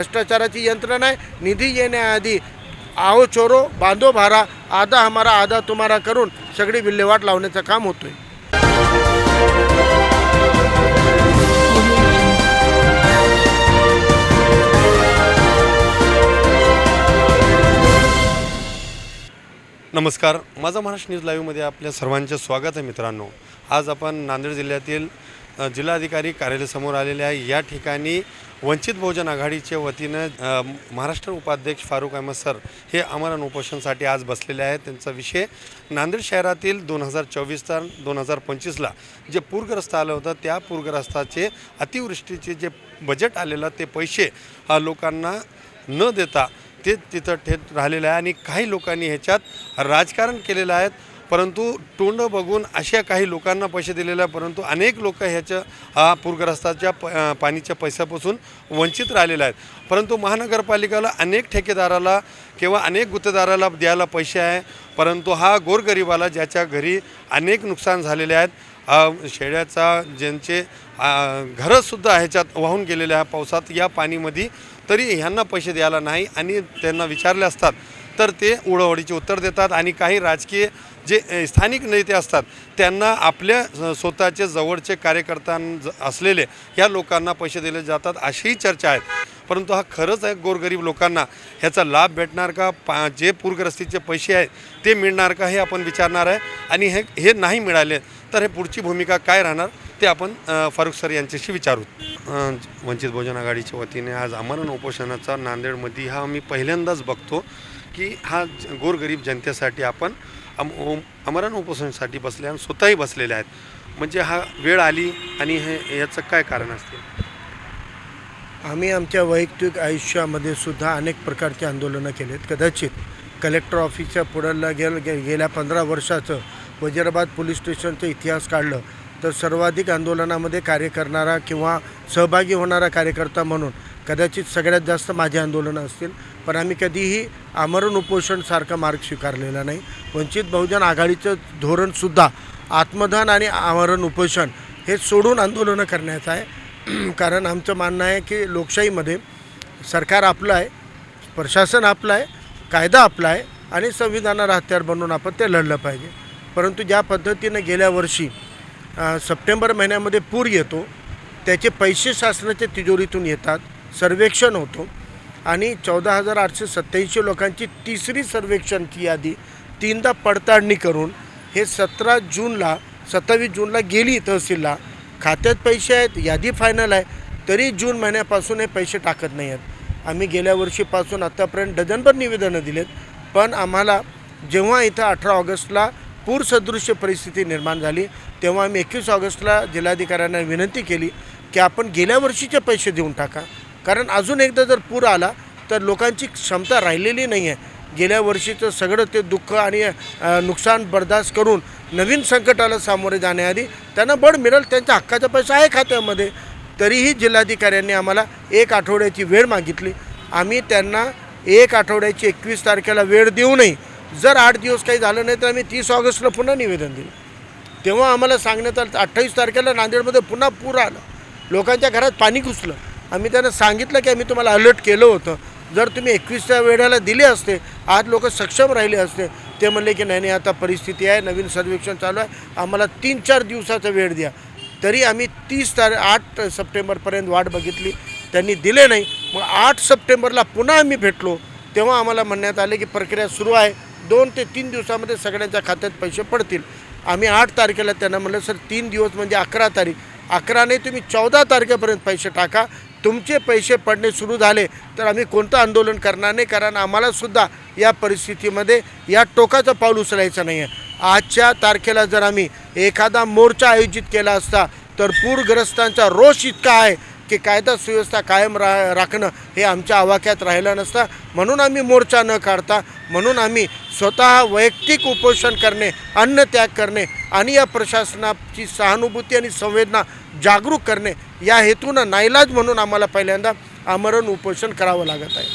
भ्रष्टाचाराची यंत्रणा आहे. निधी येण्याआधी आओ चोरो बांधो भारा आधा हमारा आधा तुम्हारा करून सगळी विल्हेवाट लावण्याचं काम होतोय. नमस्कार. माझा महाराष्ट्र न्यूज लाईव्हमध्ये आपल्या सर्वांचे स्वागत आहे मित्रांनो. आज आपण नांदेड जिल्ह्यातील जिल्हाधिकारी कार्यालयासमोर आलेले आहे. या ठिकाणी वंचित बहुजन आघाडीच्या वतीनं महाराष्ट्र उपाध्यक्ष फारुख अहमद सर हे आमरण उपोषणसाठी आज बसलेले आहेत. त्यांचा विषय नांदेड शहरातील दोन हजार चोवीस तर दोन हजार पंचवीसला जे पूरग्रस्त आलं होतं त्या पूरग्रस्ताचे अतिवृष्टीचे जे बजेट आलेलं ते पैसे लोकांना न देता ते तिथं ठेत राहिलेलं आहे. आणि काही लोकांनी ह्याच्यात राजकारण केलेलं आहे. परंतु तोंड बघून अशा काही लोकांना पैसे दिलेले आहे परंतु अनेक लोक ह्याच्या हा पूरग्रस्ताच्या प पाणीच्या पैशापासून वंचित राहिलेले आहेत. परंतु महानगरपालिकेला अनेक ठेकेदाराला किंवा अनेक गुत्तेदाराला द्यायला पैसे आहे परंतु हा गोरगरिबाला ज्याच्या घरी अनेक नुकसान झालेले आहेत. शेळ्याचा ज्यांचे घरंसुद्धा ह्याच्यात वाहून गेलेले आहे पावसात या पाणीमध्ये तरी ह्यांना पैसे द्यायला नाही आणि त्यांना विचारले असतात तर ते उडवडीचे उत्तर देतात आणि काही राजकीय जे स्थानिक नेते असतात त्यांना आपल्या स्वतःचे जवळचे कार्यकर्त्यां ज- असलेले या लोकांना पैसे दिले जातात अशीही चर्चा आहेत. परंतु हा खरंच आहे गोरगरीब लोकांना ह्याचा लाभ भेटणार का? पा जे पूरग्रस्तीचे पैसे आहेत ते मिळणार का? हे आपण विचारणार आहे. आणि हे हे नाही मिळाले तर हे पुढची भूमिका काय राहणार? ते आपण फारुख सर यांच्याशी विचारू. वंचित बहुजन आघाडीच्या वतीने आज आमरण उपोषणाचा नांदेडमध्ये हा मी पहिल्यांदाच बघतो की हा गोरगरीब जनतेसाठी आपण अम ओम- आमरण उपोषणासाठी बसले आणि स्वतःही बसलेले आहेत. म्हणजे हा वेळ आली आणि हे याचं काय कारण असते आम्ही आमच्या वैयक्तिक आयुष्यामध्ये सुद्धा अनेक प्रकारचे आंदोलनं केलेत. कदाचित कलेक्टर ऑफिसच्या पुढं गेल गे गेल्या पंधरा वर्षाचं वजीराबाद पोलीस स्टेशनचा इतिहास काढलं तर सर्वाधिक आंदोलनामध्ये कार्य करणारा किंवा सहभागी होणारा कार्यकर्ता म्हणून कदाचित सगळ्यात जास्त माझे आंदोलनं असतील पण आम्ही कधीही आमरण उपोषणसारखा मार्ग स्वीकारलेला नाही. वंचित बहुजन आघाडीचं धोरणसुद्धा आत्मदान आणि आमरण उपोषण हे सोडून आंदोलनं करण्याचं आहे. कारण आमचं मानणं आहे की लोकशाहीमध्ये सरकार आपलं आहे प्रशासन आपलं आहे कायदा आपला आहे आणि संविधानाला हत्यार बनवून आपण ते लढलं पाहिजे. परंतु ज्या पद्धतीनं गेल्या वर्षी सप्टेंबर महिन्यामध्ये पूर येतो त्याचे पैसे शासनाच्या तिजोरीतून येतात. सर्वेक्षण होतो. आणि चौदा हजार आठशे सत्त्याऐंशी लोकांची तिसरी सर्वेक्षणची यादी तीनदा पडताळणी करून हे सतरा जूनला सत्तावीस जूनला गेली तहसीलला. खात्यात पैसे आहेत यादी फायनल आहे तरी जून महिन्यापासून हे पैसे टाकत नाही आहेत. आम्ही गेल्या वर्षीपासून आत्तापर्यंत डझनभर निवेदनं दिलेत पण आम्हाला जेव्हा इथं अठरा ऑगस्टला पूरसदृश्य परिस्थिती निर्माण झाली तेव्हा आम्ही एकवीस ऑगस्टला जिल्हाधिकाऱ्यांना विनंती केली की आपण गेल्या वर्षीचे पैसे देऊन टाका. कारण अजून एकदा जर पूर आला तर लोकांची क्षमता राहिलेली नाही आहे गेल्या वर्षीचं सगळं ते दुःख आणि नुकसान बर्दाश्त करून नवीन संकटाला सामोरे जाण्याआधी त्यांना बळ मिळेल त्यांच्या हक्काचा पैसा आहे खात्यामध्ये. तरीही जिल्हाधिकाऱ्यांनी आम्हाला एक आठवड्याची वेळ मागितली. आम्ही त्यांना एक आठवड्याची एकवीस तारखेला वेळ देऊ नये. जर आठ दिवस काही झालं नाही तर आम्ही तीस ऑगस्टला पुन्हा निवेदन दिलं तेव्हा आम्हाला सांगण्यात आलं अठ्ठावीस तारखेला नांदेडमध्ये पुन्हा पूर आलं. लोकांच्या घरात पाणी घुसलं. आम्ही त्यांना सांगितलं की आम्ही तुम्हाला अलर्ट केलं होतं. जर तुम्ही एकवीसच्या वेळेला दिले असते आज लोक सक्षम राहिले असते ते म्हणले की नाही नाही आता परिस्थिती आहे नवीन सर्वेक्षण चालू आहे आम्हाला तीन चार दिवसाचा वेळ द्या. तरी आम्ही तीस तार आठ सप्टेंबरपर्यंत वाट बघितली त्यांनी दिले नाही. मग आठ सप्टेंबरला पुन्हा आम्ही भेटलो तेव्हा आम्हाला म्हणण्यात आले की प्रक्रिया सुरू आहे. दोन ते तीन दिवसामध्ये सगळ्यांच्या खात्यात पैसे पडतील. आम्ही आठ तारखेला त्यांना म्हणलं सर तीन दिवस म्हणजे अकरा तारीख. अकराने तुम्ही चौदा तारखेपर्यंत पैसे टाका तुमचे पैसे पडणे सुरू झाले तर आम्ही कोणतं आंदोलन करणार नाही कारण आम्हालासुद्धा या परिस्थितीमध्ये या टोकाचं पाऊल उचलायचं नाही आहे आजच्या तारखेला जर आम्ही एखादा मोर्चा आयोजित केला असता तर पूरग्रस्तांचा रोष इतका आहे की कायदा सुव्यवस्था कायम रा राखणं हे आमच्या आवाक्यात राहिलं नसतं. म्हणून आम्ही मोर्चा न काढता म्हणून आम्ही स्वतः वैयक्तिक उपोषण करणे अन्न त्याग करणे आणि या प्रशासनाची सहानुभूती आणि संवेदना जागरूक करणे या हेतूनं नाईलाज म्हणून आम्हाला पहिल्यांदा आमरण उपोषण करावं लागत आहे.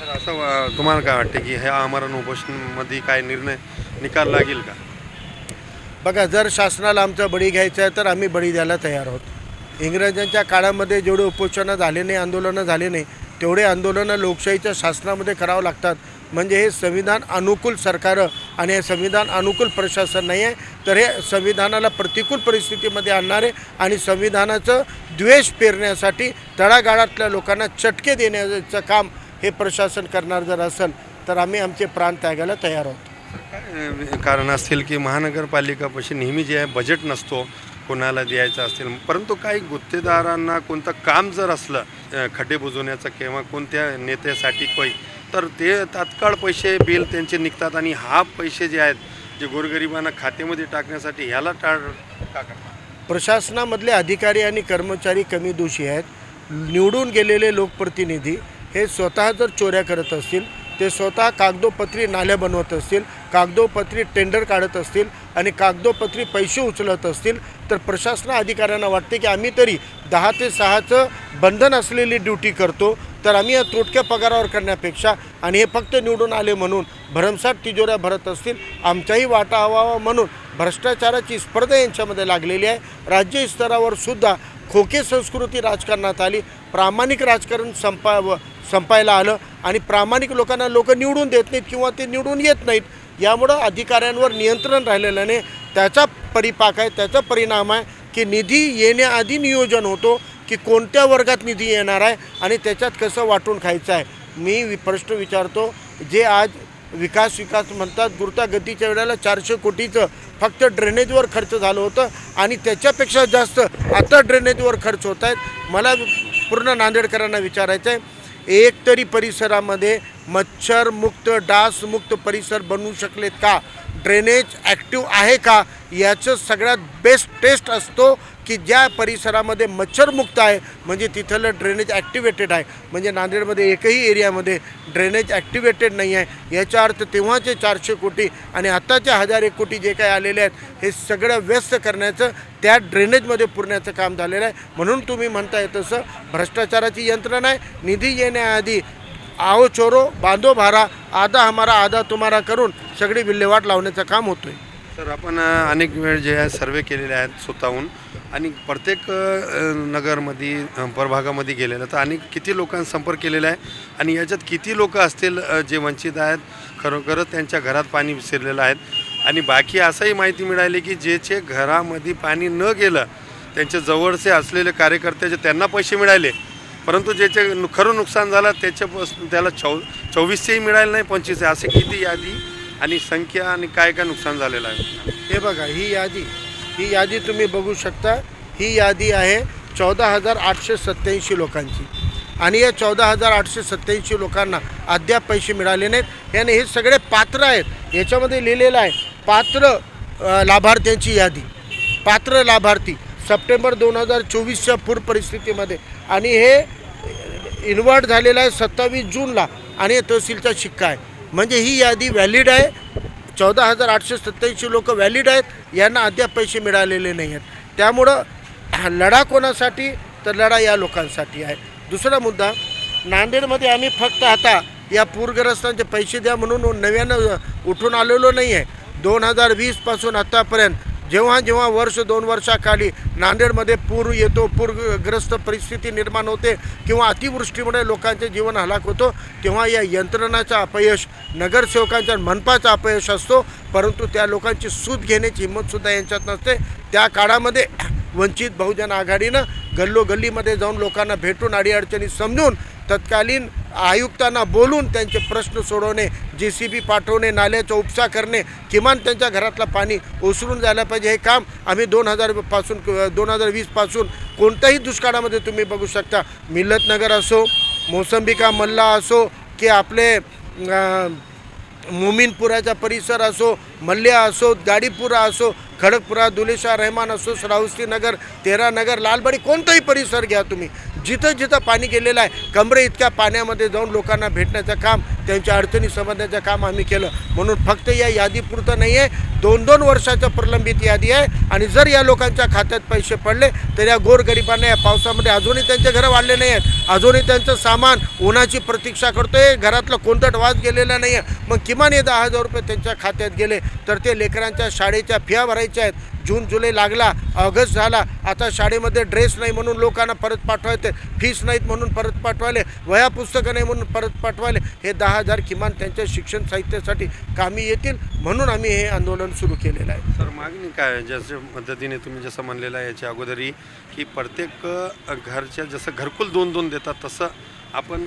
तर असं तुम्हाला काय वाटतं की ह्या आमरण उपोषणमध्ये काय निर्णय निकाल लागेल का? बघा जर शासनाला आमचा बळी घ्यायचा आहे तर आम्ही बळी द्यायला तयार आहोत. इंग्रजांच्या काळामध्ये जेवढे उपोषणं झाले नाही आंदोलनं झाले नाही तेवढे आंदोलनं लोकशाहीच्या शासनामध्ये करावं लागतात. म्हणजे हे संविधान अनुकूल सरकारं आणि हे संविधान अनुकूल प्रशासन नाही आहे तर हे संविधानाला प्रतिकूल परिस्थितीमध्ये आणणारे आणि संविधानाचं द्वेष पेरण्यासाठी तळागाळातल्या लोकांना चटके देण्याचं काम हे प्रशासन करणार जर असेल तर आम्ही आमचे प्राण त्यागायला तयार आहोत. कारण असतील की महानगरपालिकापाशी नेहमी जे आहे बजेट नसतो कोणाला द्यायचं असेल. परंतु काही गुत्तेदारांना कोणतं काम जर असलं खड्डे बुजवण्याचं किंवा कोणत्या नेत्यासाठी काही तर ते तात्काळ पैसे बिल त्यांचे निघतात आणि हा पैसे जे आहेत जे गोरगरिबांना खात्यामध्ये टाकण्यासाठी ह्याला टाळ का करतात प्रशासनामधले अधिकारी आणि कर्मचारी कमी दोषी आहेत. निवडून गेलेले लोकप्रतिनिधी हे स्वतः जर चोऱ्या करत असतील ते स्वतः कागदोपत्री नाल्या बनवत असतील कागदोपत्री टेंडर काढत असतील आणि कागदोपत्री पैसे उचलत असतील तर प्रशासना अधिकाऱ्यांना वाटते की आम्ही तरी दहा ते सहाचं बंधन असलेली ड्युटी करतो तर आम्ही या तुटक्या पगारावर करण्यापेक्षा आणि हे फक्त निवडून आले म्हणून भरमसाठ तिजोऱ्या भरत असतील आमचाही वाटा हवा म्हणून भ्रष्टाचाराची स्पर्धा यांच्यामध्ये लागलेली आहे. राज्यस्तरावर सुद्धा खोके संस्कृती राजकारणात आली प्रामाणिक राजकारण संपा संपायला आलं आणि प्रामाणिक लोकांना लोक निवडून देत नाहीत किंवा ते निवडून येत नाहीत यामुळं अधिकाऱ्यांवर नियंत्रण राहिलेलं नाही त्याचा परिपाक आहे त्याचा परिणाम आहे की निधी येण्याआधी नियोजन होतो की कोणत्या वर्गात निधी येणार आहे आणि त्याच्यात कसं वाटून खायचं आहे. मी वि- प्रश्न विचारतो जे आज विकास विकास म्हणतात गुरुतागतीच्या वेळेला चारशे कोटीचं फक्त ड्रेनेजवर खर्च झालं होतं आणि त्याच्यापेक्षा जास्त आता ड्रेनेजवर खर्च होत आहेत. मला पूर्ण नांदेडकरांना विचारायचं आहे एक तरी परिसरामध्ये मच्छरमुक्त डासमुक्त परिसर बनवू शकलेत का? ड्रेनेज ॲक्टिव्ह आहे का? याचं सगळ्यात बेस्ट टेस्ट असतो की ज्या परिसरामध्ये मच्छरमुक्त आहे म्हणजे तिथलं ड्रेनेज ॲक्टिवेटेड आहे. म्हणजे नांदेडमध्ये एकही एरियामध्ये ड्रेनेज ॲक्टिवेटेड नाही आहे. याचा अर्थ तेव्हाचे चारशे कोटी आणि आत्ताचे हजार एक कोटी जे काही आलेले आहेत हे सगळं व्यस्त करण्याचं त्या ड्रेनेजमध्ये पुरण्याचं काम झालेलं आहे. म्हणून तुम्ही म्हणताय तसं भ्रष्टाचाराची यंत्रणा आहे निधी येण्याआधी आओ चोरो बांधो भारा आधा हमारा आधा तुम्हारा करून सगळी विल्हेवाट लावण्याचं काम होतं आहे तर आपण अनेक वेळ जे आहे सर्वे केलेले आहेत स्वतःहून. आणि प्रत्येक नगरमध्ये प्रभागामध्ये गेलेलं तर अनेक किती लोकांना संपर्क केलेला आहे? आणि याच्यात किती लोक असतील जे वंचित आहेत? खरोखरच त्यांच्या घरात पाणी विसरलेलं आहेत आणि बाकी असंही माहिती मिळाली की ज्याचे घरामध्ये पाणी न गेलं त्यांच्या जवळचे असलेले कार्यकर्त्याचे त्यांना पैसे मिळाले परंतु ज्याचे खरं नुकसान झालं त्याच्यापासून त्याला चौ चोवीसशेही मिळाले नाही पंचवीस असे किती यादी आणि संख्या आणि काय काय नुकसान झालेलं आहे? हे बघा ही यादी ही यादी तुम्ही बघू शकता. ही यादी आहे चौदा हजार आठशे सत्याऐंशी लोकांची. आणि या चौदा हजार आठशे सत्त्याऐंशी लोकांना अद्याप पैसे मिळाले नाहीत. याने हे सगळे पात्र आहेत. याच्यामध्ये लिहिलेलं आहे पात्र लाभार्थ्यांची यादी. पात्र लाभार्थी. सप्टेंबर दोन हजार चोवीसच्या पूर परिस्थितीमध्ये. आणि हे इन्व्हर्ट झालेलं आहे सत्तावीस जूनला आणि तहसीलचा शिक्का आहे. म्हणजे ही यादी व्हॅलिड आहे. चौदा हजार आठशे सत्त्याऐंशी लोक व्हॅलिड आहेत. यांना अद्याप पैसे मिळालेले नाही आहेत. त्यामुळं लढा कोणासाठी? तर लढा या लोकांसाठी आहे. दुसरा मुद्दा नांदेडमध्ये आम्ही फक्त आता या पूरग्रस्तांचे पैसे द्या म्हणून नव्यानं उठून आलेलो नाही आहे दोन हजार वीसपासून आत्तापर्यंत जेव्हा जेव्हा वर्ष दोन वर्षाखाली नांदेडमध्ये पूर येतो पूरग्रस्त परिस्थिती निर्माण होते किंवा अतिवृष्टीमुळे लोकांचे जीवन हलाक होतो तेव्हा या यंत्रणाचा अपयश नगरसेवकांच्या मनपाचा अपयश असतो. परंतु त्या लोकांची सूत घेण्याची हिंमतसुद्धा यांच्यात नसते. त्या काळामध्ये वंचित बहुजन आघाडीनं गल्लोगल्लीमध्ये जाऊन लोकांना भेटून अडीअडचणी समजून तत्कालीन आयुक्तांना बोलून त्यांचे प्रश्न सोडवणे जे सी बी पाठवणे नाल्याचा उपसा करणे किमान त्यांच्या घरातलं पाणी ओसरून जायला पाहिजे हे काम आम्ही दोन हजारपासून दोन हजार वीसपासून कोणत्याही दुष्काळामध्ये तुम्ही बघू शकता. मिलतनगर असो मोसंबिका मल्ला असो की आपले मोमीनपुराचा परिसर असो मल्ल्या असो गाडीपुरा असो खडकपुरा दुलेशा रहमान असो श्रावस्ती नगर तेरा नगर लालबाडी कोणताही परिसर घ्या तुम्ही. जिथं जिथं पाणी गेलेलं आहे कमरे इतक्या पाण्यामध्ये जाऊन लोकांना भेटण्याचं काम त्यांच्या अडचणी समजण्याचं काम आम्ही केलं. म्हणून फक्त या यादीपुरतं नाही आहे दोन दोन वर्षाच्या प्रलंबित यादी आहे. आणि जर या लोकांच्या खात्यात पैसे पडले तर या गोरगरिबांना या पावसामध्ये अजूनही त्यांचे घरं वाढले नाही आहेत अजूनही त्यांचं सामान उन्हाची प्रतीक्षा करतोय. घरातलं कोणतं वाज गेलेला नाही आहे मग किमान हे दहा हजार रुपये त्यांच्या खात्यात गेले तर ते लेकरांच्या शाळेच्या फिया भरायच्या आहेत. जून जुलै लागला ऑगस्ट झाला. आता शाळेमध्ये ड्रेस नाही म्हणून लोकांना परत पाठवायचे फीस नाहीत म्हणून परत पाठवायले वह्या पुस्तकं नाही म्हणून परत पाठवायले. हे दहा हजार किमान त्यांच्या शिक्षण साहित्यासाठी कामी येतील. म्हणून आम्ही हे आंदोलन सुरू केलेलं आहे सर मागणी काय? जसं पद्धतीने तुम्ही जसं म्हणलेलं आहे याच्या अगोदरही की प्रत्येक घरच्या जसं घरकुल दोन दोन देतात तसं आपण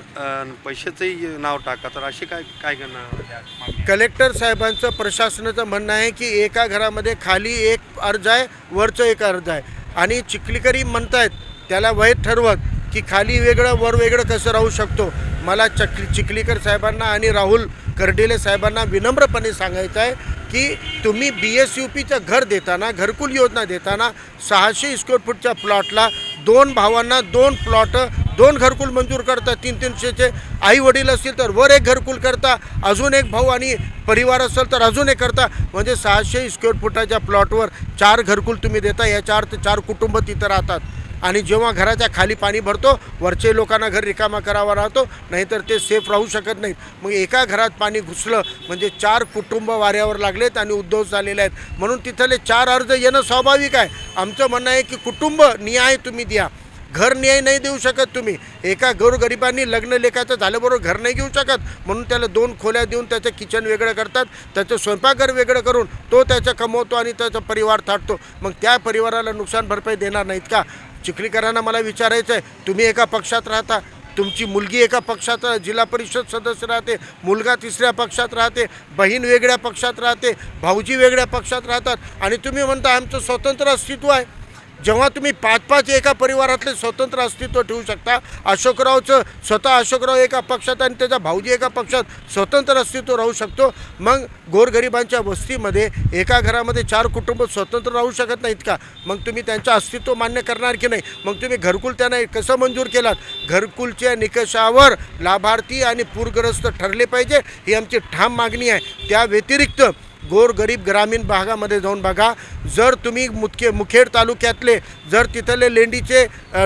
पैशाचंही नाव टाका तर अशी काय काय करणार? कलेक्टर साहेबांचं प्रशासनाचं म्हणणं आहे की एका घरामध्ये खाली एक अर्ज आहे वरचं एक अर्ज आहे आणि चिखलीकरी म्हणतायत त्याला वय ठरवत की खाली वेगळं वर वेगळं कसं राहू शकतो मला चकली चिखलीकर साहेबांना आणि राहुल कर्डिले साहेबांना विनम्रपणे सांगायचं आहे की तुम्ही बी एस यू पीचं घर देताना घरकुल योजना देताना सहाशे स्क्वेअर फूटच्या प्लॉटला दोन भावांना दोन प्लॉट दोन घरकुल मंजूर करता तीन तीनशेचे आई वडील असतील तर वर एक घरकुल करता अजून एक भाऊ आणि परिवार असेल तर अजून एक करता. म्हणजे सहाशे स्क्वेअर फुटाच्या प्लॉटवर चार घरकुल तुम्ही देता या चार ते चार कुटुंब तिथं राहतात. आणि जेव्हा घराच्या खाली पाणी भरतो वरचे लोकांना घर रिकामा करावा राहतो नाहीतर ते सेफ राहू शकत नाहीत. मग एका घरात पाणी घुसलं म्हणजे चार कुटुंब वाऱ्यावर लागलेत आणि उद्धव झालेले आहेत. म्हणून तिथले चार अर्ज येणं स्वाभाविक आहे. आमचं म्हणणं आहे की कुटुंब न्याय तुम्ही द्या. घर न्याय नाही देऊ शकत तुम्ही. एका गोरगरिबांनी लग्न लेखाचं झाल्याबरोबर घर नाही घेऊ शकत. म्हणून त्याला दोन खोल्या देऊन त्याचं किचन वेगळं करतात. त्याचं स्वयंपाकघर वेगळं करून तो त्याचं कमवतो आणि त्याचा परिवार थाटतो. मग त्या परिवाराला नुकसान भरपाई देणार नाहीत का? चिखलीकरांना मला विचारायचं आहे तुम्ही एका पक्षात राहता तुमची मुलगी एका पक्षात जिल्हा परिषद सदस्य राहते मुलगा तिसऱ्या पक्षात राहते बहीण वेगळ्या पक्षात राहते भाऊजी वेगळ्या पक्षात राहतात आणि तुम्ही म्हणता आमचं स्वतंत्र अस्तित्व आहे. जेव्हा तुम्ही पाच पाच एका परिवारातले स्वतंत्र अस्तित्व ठेवू शकता अशोकरावचं स्वतः अशोकराव एका पक्षात आणि त्याचा भाऊजी एका पक्षात स्वतंत्र अस्तित्व राहू शकतो. मग गोरगरिबांच्या वस्तीमध्ये एका घरामध्ये चार कुटुंब स्वतंत्र राहू शकत नाहीत का? मग तुम्ही त्यांचं अस्तित्व मान्य करणार की नाही? मग तुम्ही घरकुल त्यांना कसं मंजूर केलात? घरकुलच्या निकषावर लाभार्थी आणि पूरग्रस्त ठरले पाहिजे ही आमची ठाम मागणी आहे. त्या व्यतिरिक्त गोरगरीब ग्रामीण भागामध्ये जाऊन बघा. जर तुम्ही मुखे मुखेड तालुक्यातले जर तिथले लेंडीचे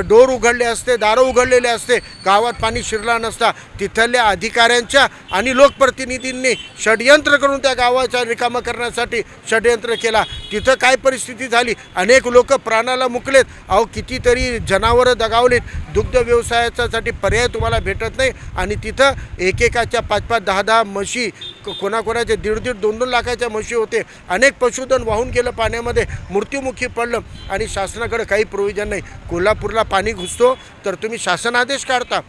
डोर उघडले असते दारं उघडलेले असते गावात पाणी शिरला नसता तिथल्या अधिकाऱ्यांच्या आणि लोकप्रतिनिधींनी षडयंत्र करून त्या गावाचा रिकामा करण्यासाठी षडयंत्र केला. तिथं काय परिस्थिती झाली? अनेक लोक प्राणाला मुकलेत. अहो कितीतरी जनावरं दगावलीत. दुग्ध व्यवसायाच्यासाठी पर्याय तुम्हाला भेटत नाही. आणि तिथं एकेकाच्या पाच पाच दहा दहा म्हशी कोणाकोणाचे दीड दीड दोन दोन लाखाच्या म्हशी होते. अनेक पशुधन वाहून गेलं पाण्यामध्ये. मृत्युमुखी पडलं आणि शासनाकडे काही प्रोव्हिजन नाही. कोल्हापूरला पाणी घुसतो तर तुम्ही शासन आदेश काढता.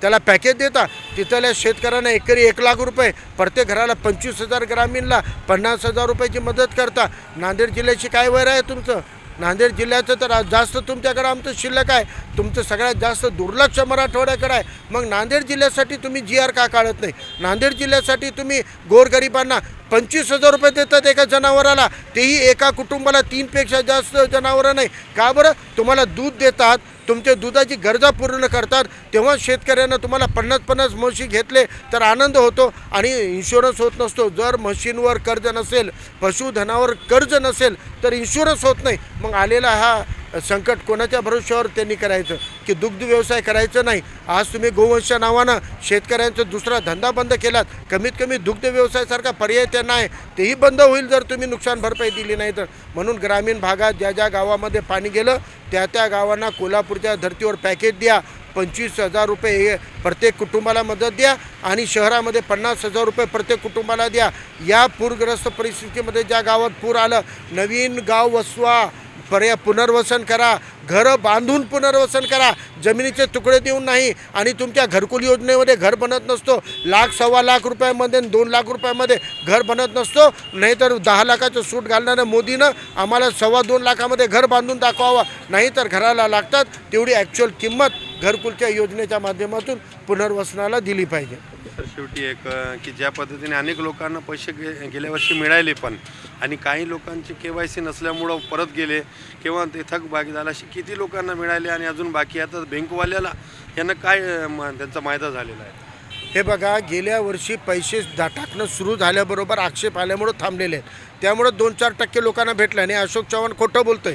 त्याला पॅकेज देता. तिथल्या शेतकऱ्यांना एकरी एक लाख रुपये प्रत्येक घराला पंचवीस हजार ग्रामीणला पन्नास हजार रुपयाची मदत करता. नांदेड जिल्ह्याची काय वैर आहे तुमचं? नांदेड जिल्ह्याचं तर आज जास्त तुमच्याकडं आमचं शिल्लक आहे. तुमचं सगळ्यात जास्त दुर्लक्ष मराठवाड्याकडे आहे. मग नांदेड जिल्ह्यासाठी तुम्ही जी आर का काढत नाही. नांदेड जिल्ह्यासाठी तुम्ही गोरगरिबांना पंचवीस हजार रुपये देतात एका जनावराला. तेही एका कुटुंबाला तीनपेक्षा जास्त जनावरं नाही. का बरं? तुम्हाला दूध देतात तुमच्या दुधाची गरजा पूर्ण करतात तेव्हा शेतकऱ्यांना तुम्हाला पन्नास पन्नास म्हशी घेतले तर आनंद होतो आणि इन्शुरन्स होत नसतो. जर म्हशींवर कर्ज नसेल पशुधनावर कर्ज नसेल तर इन्शुरन्स होत नाही. मग आलेला हा संकट कोणाच्या भरोश्यावर त्यांनी करायचं? की दुग्ध व्यवसाय करायचं नाही? आज तुम्ही गोवंशच्या नावानं शेतकऱ्यांचा दुसरा धंदा बंद केलात. कमीत कमी दुग्ध व्यवसायासारखा पर्याय त्यांना आहे. तेही बंद होईल जर तुम्ही नुकसान भरपाई दिली नाही तर. म्हणून ग्रामीण भागात ज्या ज्या गावामध्ये पाणी गेलं त्या त्या गावांना कोल्हापूरच्या धर्तीवर पॅकेज द्या. पंचवीस हजार रुपये हे प्रत्येक कुटुंबाला मदत द्या आणि शहरामध्ये पन्नास हजार रुपये प्रत्येक कुटुंबाला द्या. या पूरग्रस्त परिस्थितीमध्ये ज्या गावात पूर आलं नवीन गाव वसवा. पर्या पुनर्वसन करा. घरं बांधून पुनर्वसन करा. जमिनीचे तुकडे देऊन नाही आणि तुमच्या घरकुल योजनेमध्ये घर बनत नसतो. लाख सव्वा लाख रुपयामध्ये आणि दोन लाख रुपयामध्ये घर बनत नसतो. नाहीतर दहा लाखाचं सूट घालणाऱ्या मोदीनं आम्हाला सव्वा दोन लाखामध्ये घर बांधून दाखवावं. नाहीतर घराला लागतात तेवढी ॲक्च्युअल किंमत. घरकुलच्या योजनेच्या माध्यमातून पुनर्वसनाला दिली पाहिजे. तर शेवटी एक की ज्या पद्धतीने अनेक लोकांना पैसे गे गेल्या वर्षी मिळाले पण आणि काही लोकांचे के वाय सी नसल्यामुळं परत गेले किंवा ते थकबाकी झाला असे किती लोकांना मिळाले आणि अजून बाकी आता बँकवाल्याला यांना काय त्यांचा फायदा झालेला आहे? हे बघा गेल्या वर्षी पैसे दा- टाकणं सुरू झाल्याबरोबर आक्षेप आल्यामुळं थांबलेले आहेत. त्यामुळं दोन चार टक्के लोकांना भेटलं आणि अशोक चव्हाण खोटं बोलतोय.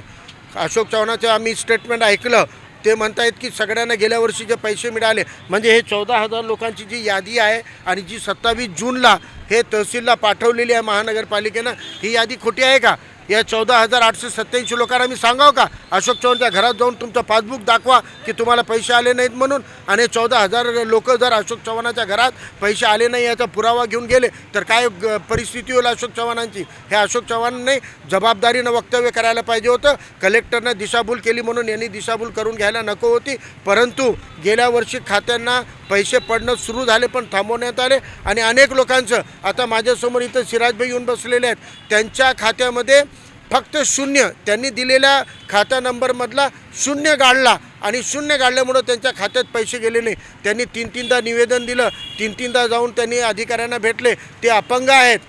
अशोक चव्हाणाचं आम्ही स्टेटमेंट ऐकलं ते म्हणतायत की सगळ्यांना गेल्या वर्षी जे पैसे मिळाले म्हणजे हे चौदा हजार लोकांची जी यादी आहे आणि जी सत्तावीस जूनला हे तहसीलला पाठवलेली आहे महानगरपालिकेनं ही यादी खोटी आहे का? या चौदा हजार आठशे सत्याऐंशी लोकांना मी सांगावं का? अशोक चव्हाणच्या घरात जाऊन तुमचं पासबुक दाखवा की तुम्हाला पैसे आले नाहीत म्हणून. आणि चौदा हजार लोक जर अशोक चव्हाणाच्या घरात पैसे आले नाही याचा पुरावा घेऊन गेले तर काय ग- परिस्थिती होईल अशोक चव्हाणांची? हे अशोक चव्हाणांनी जबाबदारीनं वक्तव्य करायला पाहिजे होतं. कलेक्टरनं दिशाभूल केली म्हणून यांनी दिशाभूल करून घ्यायला नको होती. परंतु गेल्या वर्षी खात्यांना पैसे पडणं सुरू झाले पण थांबवण्यात आले. आणि अनेक लोकांचं आता माझ्यासमोर इथं सिराजभाई येऊन बसलेले आहेत. त्यांच्या खात्यामध्ये फक्त शून्य. त्यांनी दिलेल्या खाता नंबरमधला शून्य गाडला आणि शून्य गाडल्यामुळं त्यांच्या खात्यात पैसे गेले नाही. त्यांनी तीन तीनदा निवेदन दिलं. तीन तीनदा जाऊन त्यांनी अधिकाऱ्यांना भेटले. ते अपंग आहेत.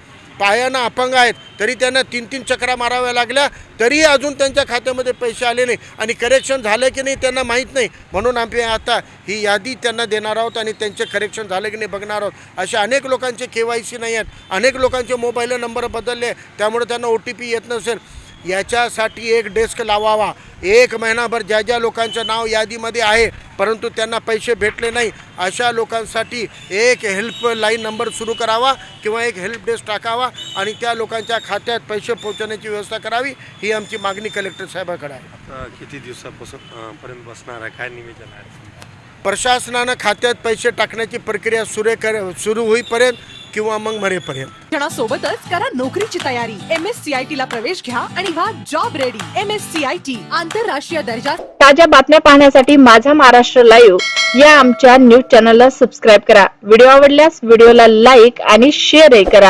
पायानं अपंग आहेत तरी त्यांना तीन तीन चक्रा माराव्या लागल्या तरीही अजून त्यांच्या खात्यामध्ये पैसे आले नाही. आणि करेक्शन झालं की नाही त्यांना माहीत नाही. म्हणून आम्ही आता ही यादी त्यांना देणार आहोत आणि त्यांचे करेक्शन झालं की नाही बघणार आहोत. असे अनेक लोकांचे के वाय सी नाही आहेत. अनेक लोकांचे मोबाईल नंबर बदलले त्यामुळे त्यांना ओ टी पी येत नसेल. याच्यासाठी एक डेस्क लावावा. एक महिनाभर ज्या ज्या लोकांचं नाव यादीमध्ये आहे परंतु त्यांना पैसे भेटले नाही अशा लोकांसाठी एक हेल्पलाईन नंबर सुरू करावा किंवा एक हेल्प डेस्क टाकावा आणि त्या लोकांच्या खात्यात पैसे पोहोचवण्याची व्यवस्था करावी ही आमची मागणी कलेक्टर साहेबाकडे आहे. किती दिवसापासून पर्यंत बसणार आहे? काय निवेदन आहे? प्रशासनानं खात्यात पैसे टाकण्याची प्रक्रिया सुरे कर सुरू होईपर्यंत किंवा मग मरेपर्यंत. शिक्षणासोबतच करा नोकरीची तयारी. M S C I T ला प्रवेश घ्या आणि व्हा job ready M S C I T आंतरराष्ट्रीय दर्जा ताज्या बातम्या पाहण्यासाठी माझा महाराष्ट्र लाईव्ह या आमच्या न्यूज चॅनलला सबस्क्राईब करा. व्हिडिओ आवडल्यास व्हिडिओला लाईक आणि शेअरही करा.